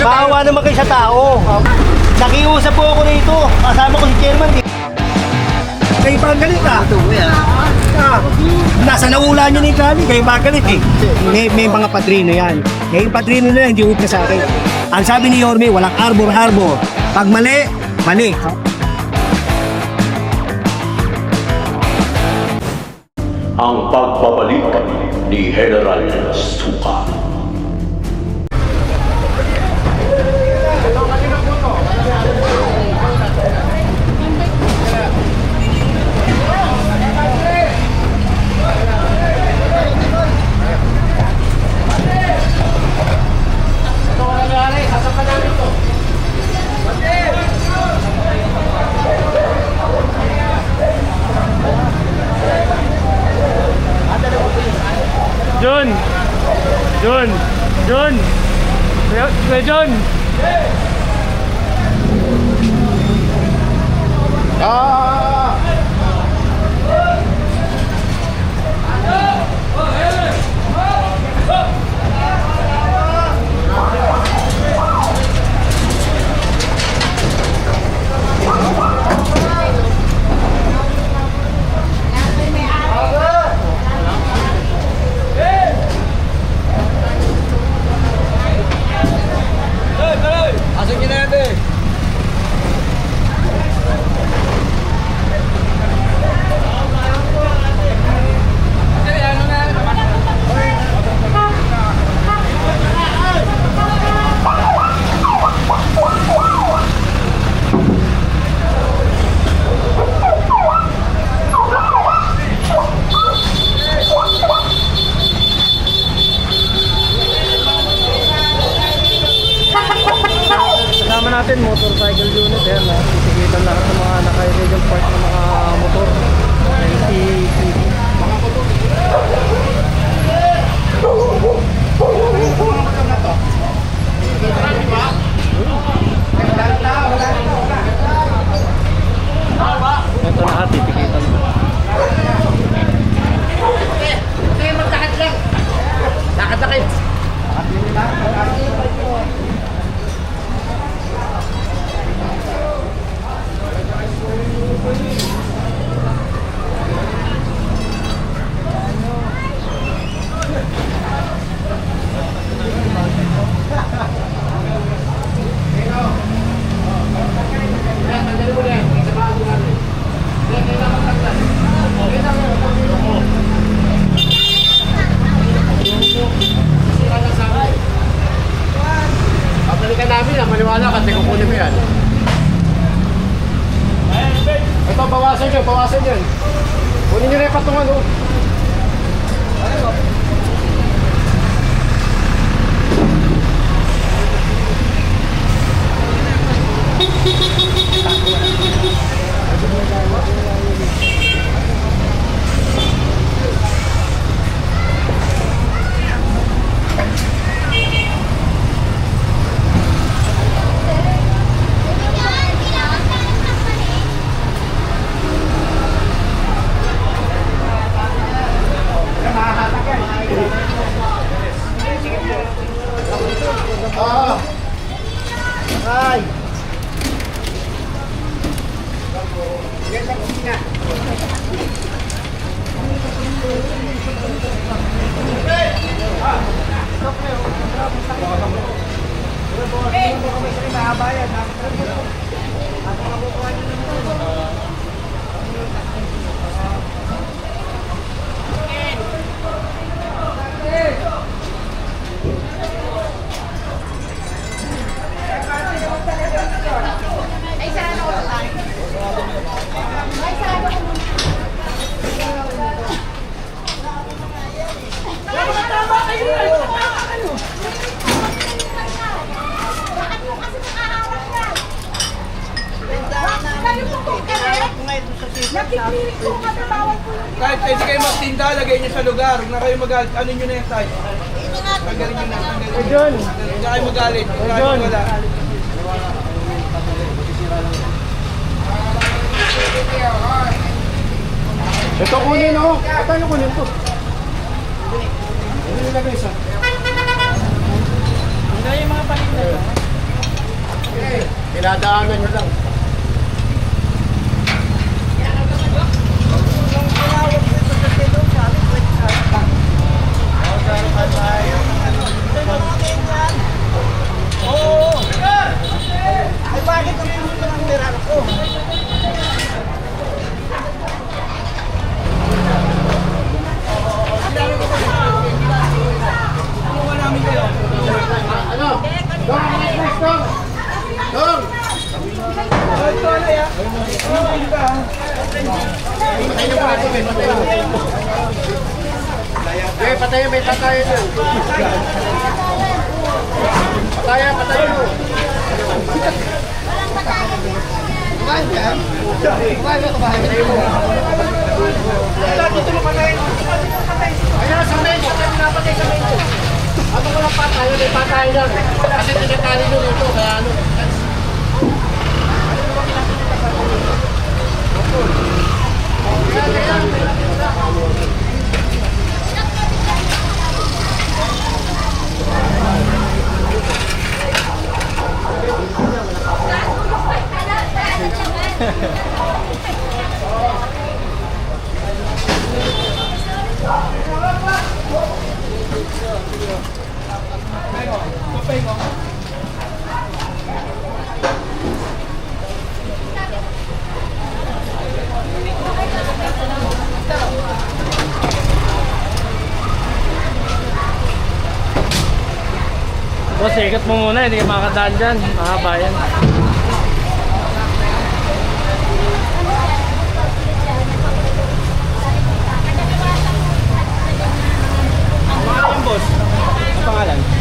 Bawa naman kayo sa tao. Nakiusap po ako rito. Kasama ko si chairman. eh. Kayo pa ang galit ah. Ah, nasa naula niya ni Kali, kayo pa ang galit eh. May, may mga padrino yan. May padrino na hindi upna sa akin. Ang sabi ni Yorme, walang arbor-arbor. Pag mali, mali. ang pagbabalik ni General Suka. Motorcycle unit ayan na titikitan lahat ng mga naka-illegal park ng mga motor. NTCC Ito lahat titikitan Balikan namin yan, maniwala kasi kukunin mo yan. Ito, bawasan nyo, bawasan nyo. Kunin nyo Kahit pwede kayo magtinda, lagay nyo sa lugar. Huwag na kayo magalit. Ano nyo na yan tayo? Tanggalin nyo na. Tanggalin nyo. Huwag na kayo magalit. Huwag na wala. Ito kunin ako. Ito yung kunin ko. Ano nilagay ah. sa? Ano yung mga paninda? Pinadaanan nyo lang. Patay may patay yun. Patay, patay mo. Ayan, sa main, patay mo napatay sa main. Ano ko lang patay, may patay yan. Kasi tinatali nyo dito, kaya ano. Boss, ikat mo muna, hindi ka makakadaan dyan. Mahaba yan. Pangalan boss? Ang pangalan?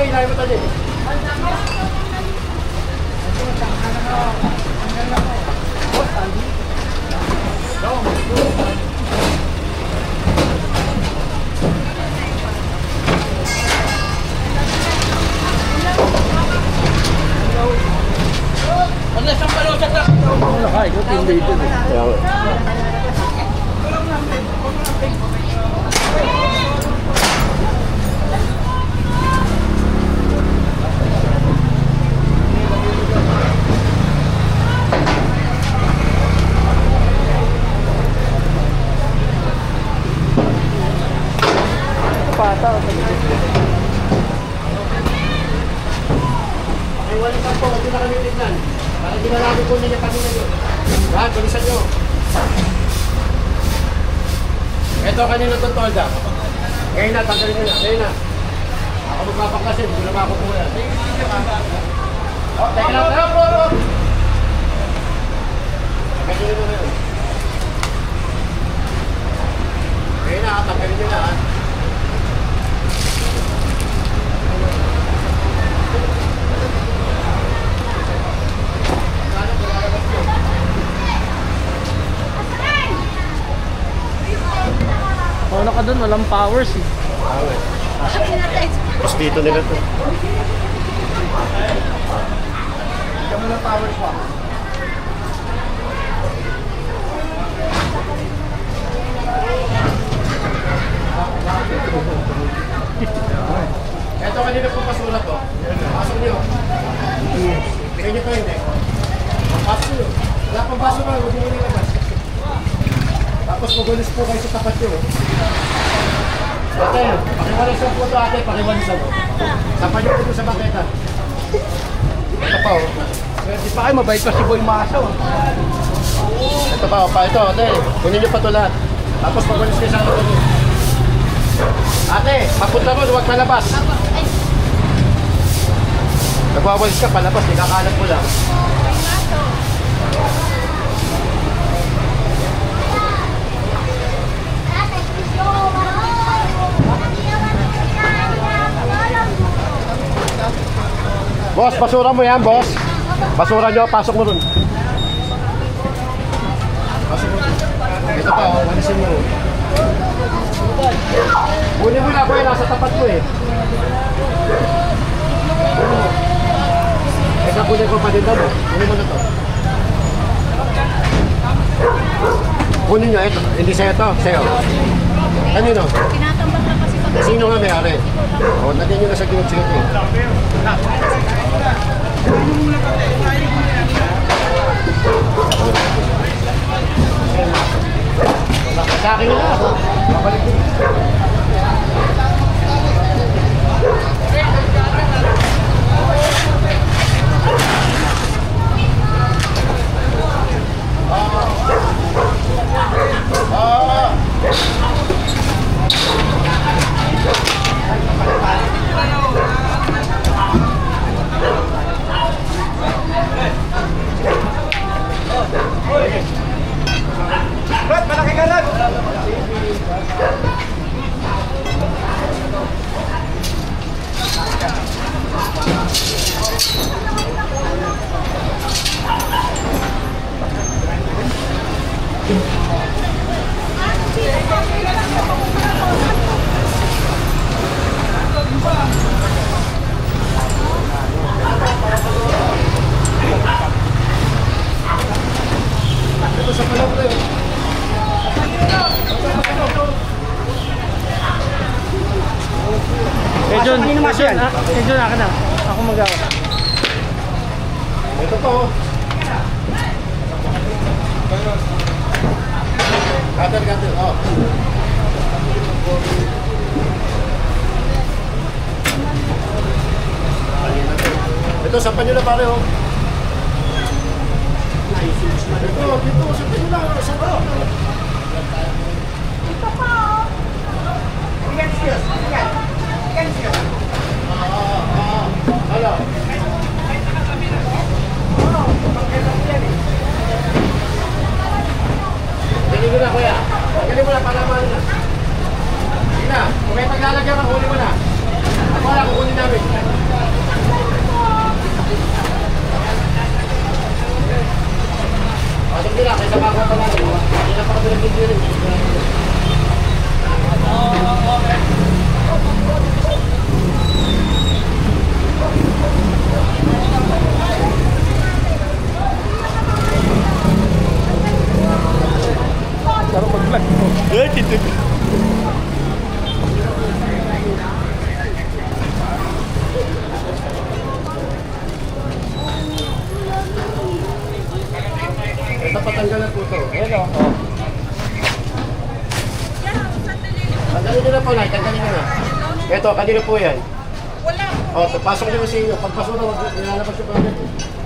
Jay, Jay, Jay, ilahin mo to, Jay. Nakaikot yung dito. eh. Pata. Ay, wala pa po, hindi na kami tignan. Para di na namin kunin yung kanina nyo. Lahat, bilisan nyo. Ito kanina to tolda. Ngayon na, tanggalin nyo na. Ngayon na. Ako magpapakasin, hindi na makukuha. Oh, teka lang, po, po. Tanggalin nyo na yun. Ngayon na, tanggalin nyo na. Ka dun? Walang powers eh. Tapos dito nila to. Ito kanina po pasulat to. Pasok niyo. Bigyan niyo pa hindi. Pasok niyo. Wala pang baso na, huwag niyo magulis po kayo sa tapat niyo. Ate, pakiwalis ang puto ate, pakiwalis ang. Tapan niyo po doon sa baketa. Ito pa oh. Di pa kayo, mabait pa si Boy Maso. Ito pa, oh, pa ito, ate. Kunin niyo pa ito lahat. Tapos magulis kayo sa ano niyo. Ate, mapunta mo, huwag palabas. Nagwawalis ka, palabas, ikakalat mo lang. Boss, basura mo yan, boss. Basura nyo, pasok mo ron. Pasok mo. Ito pa, oh, walisin mo. Kunin mo na, kuya, nasa tapat mo eh. Eka, kunin ko pa din daw. Kunin mo na to. Kunin nyo, ito. Hindi sa'yo to, sa'yo. Kanino? Kasi pag Sino nga may-ari? O, lagyan nyo na sa gilid-sigit eh. Sa akin na. Babalik ko. Brad, malaki ka lang! Ito sa palaw ko yun. Eh, John, eh, John, ah, eh, John, akin na. Ako magawa. Ito pa oh. Cutter, cutter. Oh. Ito, sampan nyo na pare oh. Ito, dito, sampan nyo na. Sampan nyo na. Ano? Galing mo na, kuya. Galing mo na, palaman na. Sige na, kung may paglalagyan ka, kunin mo na. Ako wala, kukunin namin. Pasok nila, kaysa bago pa lang. Hindi na pa kami nagbibirin. Ito ito. Ayan o. Oh. Tanggalin nyo na po, Nay. Tanggalin nyo na. Ito, kanino po yan? wala. O, oh, pasok nyo sa inyo. Pagpasok na, huwag nilalabas yung pagkakas.